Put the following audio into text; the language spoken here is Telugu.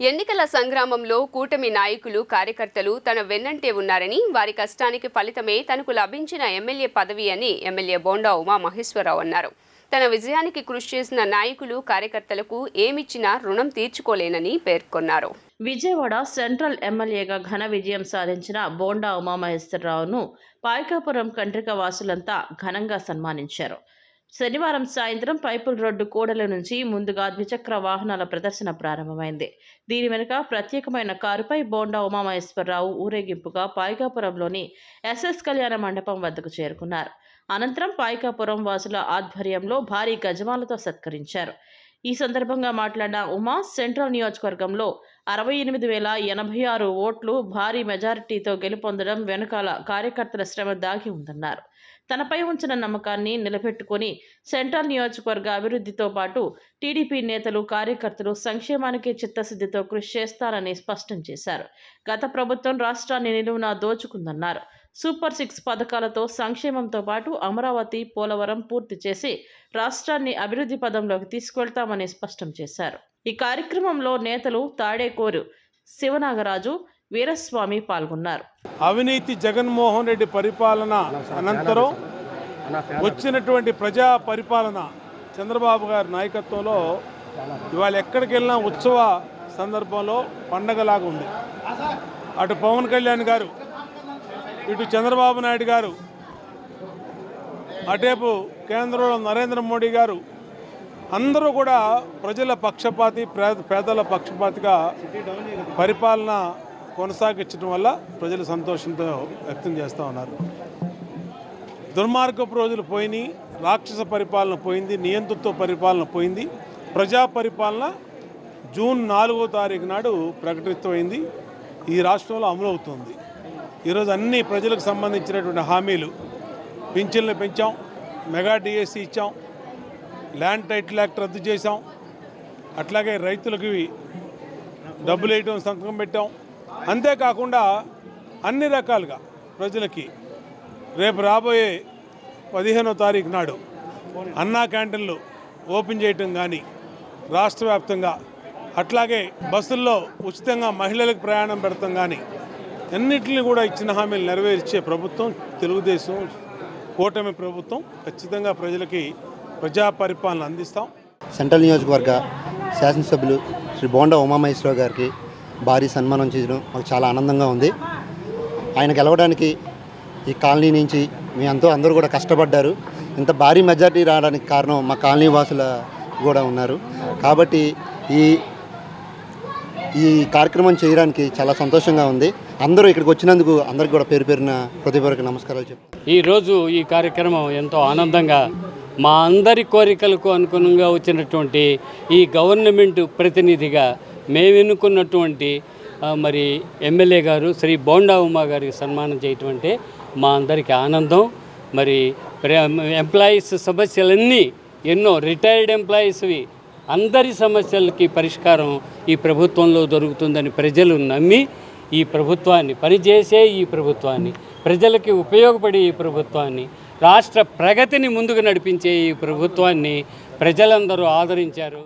ఎన్నికల సంగ్రామంలో కూటమి నాయకులు కార్యకర్తలు తన వెన్నంటే ఉన్నారని వారి కష్టానికి ఫలితమే తనకు లభించిన ఎమ్మెల్యే పదవి అని ఎమ్మెల్యే బోండా ఉమా మహేశ్వరరావు అన్నారు. తన విజయానికి కృషి చేసిన నాయకులు కార్యకర్తలకు ఏమిచ్చినా రుణం తీర్చుకోలేనని పేర్కొన్నారు. విజయవాడ సెంట్రల్ ఎమ్మెల్యేగా ఘన విజయం సాధించిన బోండా ఉమామహేశ్వరరావును పాయకాపురం కంట్రిక వాసులంతా ఘనంగా సన్మానించారు. శనివారం సాయంత్రం పైపుల్ రోడ్డు కూడల నుంచి ముందుగా ద్విచక్ర వాహనాల ప్రదర్శన ప్రారంభమైంది. దీని వెనుక ప్రత్యేకమైన కారుపై బోండా ఉమామహేశ్వరరావు ఊరేగింపుగా పాయకాపురంలోని ఎస్ఎస్ కళ్యాణ మండపం వద్దకు చేరుకున్నారు. అనంతరం పాయకాపురం వాసుల ఆధ్వర్యంలో భారీ గజమాలతో సత్కరించారు. ఈ సందర్భంగా మాట్లాడిన ఉమా సెంట్రల్ నియోజకవర్గంలో అరవై ఎనిమిది వేల ఎనభై ఆరు ఓట్లు భారీ మెజారిటీతో గెలుపొందడం వెనుకాల కార్యకర్తల శ్రమ దాగి ఉందన్నారు. తనపై ఉంచిన నమ్మకాన్ని నిలబెట్టుకుని సెంట్రల్ నియోజకవర్గ అభివృద్ధితో పాటు టీడీపీ నేతలు కార్యకర్తలు సంక్షేమానికి చిత్తశుద్ధితో కృషి చేస్తారని స్పష్టం చేశారు. గత ప్రభుత్వం రాష్ట్రాన్ని నిలువునా దోచుకుందన్నారు. సూపర్ సిక్స్ పథకాలతో సంక్షేమంతో పాటు అమరావతి పోలవరం పూర్తి చేసి రాష్ట్రాన్ని అభివృద్ధి పదంలోకి తీసుకెళ్తామని స్పష్టం చేశారు. ఈ కార్యక్రమంలో నేతలు తాడేకోరు శివనాగరాజు వీరస్వామి పాల్గొన్నారు. అవినీతి జగన్మోహన్ రెడ్డి పరిపాలన అనంతరం వచ్చినటువంటి ప్రజా పరిపాలన చంద్రబాబు గారి నాయకత్వంలో ఇవాళ ఎక్కడికి వెళ్ళినా ఉత్సవ సందర్భంలో పండగలాగా ఉంది. అటు పవన్ కళ్యాణ్ గారు ఇటు చంద్రబాబు నాయుడు గారు అటేపు కేంద్రంలో నరేంద్ర మోడీ గారు అందరూ కూడా ప్రజల పక్షపాతి పేదల పక్షపాతిగా పరిపాలన కొనసాగించడం వల్ల ప్రజలు సంతోషంతో వ్యక్తం చేస్తూ ఉన్నారు. దుర్మార్గపు రోజులు పోయినాయి రాక్షస పరిపాలన పోయింది నియంతృత్వ పరిపాలన పోయింది. ప్రజా పరిపాలన జూన్ నాలుగో తారీఖు నాడు ప్రకటితమైంది. ఈ రాష్ట్రంలో అమలవుతుంది. ఈరోజు అన్ని ప్రజలకు సంబంధించినటువంటి హామీలు. పింఛన్లు పెంచాం మెగా డిఎస్సి ఇచ్చాం ల్యాండ్ టైటిల్ యాక్ట్ రద్దు చేశాం. అట్లాగే రైతులకి డబ్బులు వేయటం సంతకం పెట్టాం. అంతేకాకుండా అన్ని రకాలుగా ప్రజలకి రేపు రాబోయే పదిహేనో తారీఖు నాడు అన్నా క్యాంటీన్లు ఓపెన్ చేయటం కానీ రాష్ట్ర వ్యాప్తంగా అట్లాగే బస్సుల్లో ఉచితంగా మహిళలకు ప్రయాణం పెడతాం కానీ అన్నిటిని కూడా ఇచ్చిన హామీలు నెరవేర్చే ప్రభుత్వం తెలుగుదేశం కూటమి ప్రభుత్వం ఖచ్చితంగా ప్రజలకి ప్రజా పరిపాలన అందిస్తాం. సెంట్రల్ నియోజకవర్గ శాసనసభ్యులు శ్రీ బోండా ఉమామహేశ్వరరావు గారికి భారీ సన్మానం చేయడం మాకు చాలా ఆనందంగా ఉంది. ఆయన గెలవడానికి ఈ కాలనీ నుంచి మీ అంతా అందరూ కూడా కష్టపడ్డారు. ఇంత భారీ మెజార్టీ రావడానికి కారణం మా కాలనీ వాసుల కూడా ఉన్నారు. కాబట్టి ఈ ఈ కార్యక్రమం చేయడానికి చాలా సంతోషంగా ఉంది. అందరూ ఇక్కడికి వచ్చినందుకు అందరికీ కూడా పేరు పేరున హృదయపూర్వక నమస్కారాలు చెప్తాను ఈరోజు ఈ కార్యక్రమం ఎంతో ఆనందంగా మా అందరి కోరికలకు అనుగుణంగా వచ్చినటువంటి ఈ గవర్నమెంట్ ప్రతినిధిగా మేము ఎన్నుకున్నటువంటి మరి ఎమ్మెల్యే గారు శ్రీ బోండా ఉమా గారికి సన్మానం చేయటం అంటే మా అందరికీ ఆనందం. మరి ఎంప్లాయీస్ సమస్యలన్నీ ఎన్నో రిటైర్డ్ ఎంప్లాయీస్వి అందరి సమస్యలకి పరిష్కారం ఈ ప్రభుత్వంలో దొరుకుతుందని ప్రజలు నమ్మి ఈ ప్రభుత్వాన్ని పనిచేసే ఈ ప్రభుత్వాన్ని ప్రజలకి ఉపయోగపడే ఈ ప్రభుత్వాన్ని రాష్ట్ర ప్రగతిని ముందుకు నడిపించే ఈ ప్రభుత్వాన్ని ప్రజలందరూ ఆదరించారు.